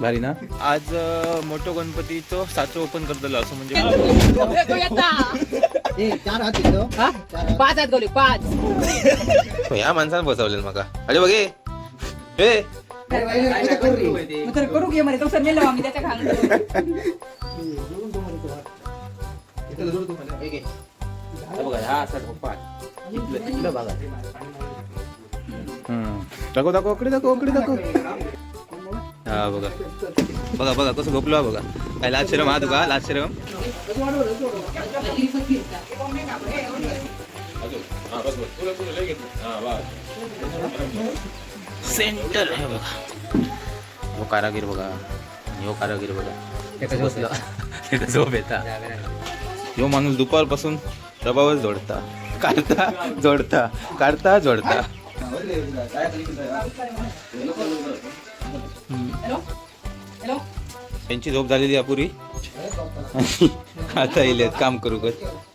भारी ना आज मोठं गणपतीचं साचं ओपन करतलो असं म्हणजे पाच आहेत गवले पाच. या माणसानं बसवलेलं मका. अरे बघे. हे करू घे म्हणे तो सर नेलं आम्ही त्याच्या खांग हम्म. दाखव दाखव इकडे दाखव इकडे दाखव. हा बघा. बघा बघा कसं गोपलो बघा. काय लाज शरम हा तुका लाज शरम. सेंटर आहे बघा. हो कारागीर बघा. हो कारागीर बघा. बसला. त्याचा झोप येता? ह्यो माणूस दुपारपासून प्रभावच जोडता. काढता जोडता. काढता जोडता. त्यांची झोप झालेली अपुरी आता येईल काम करू कर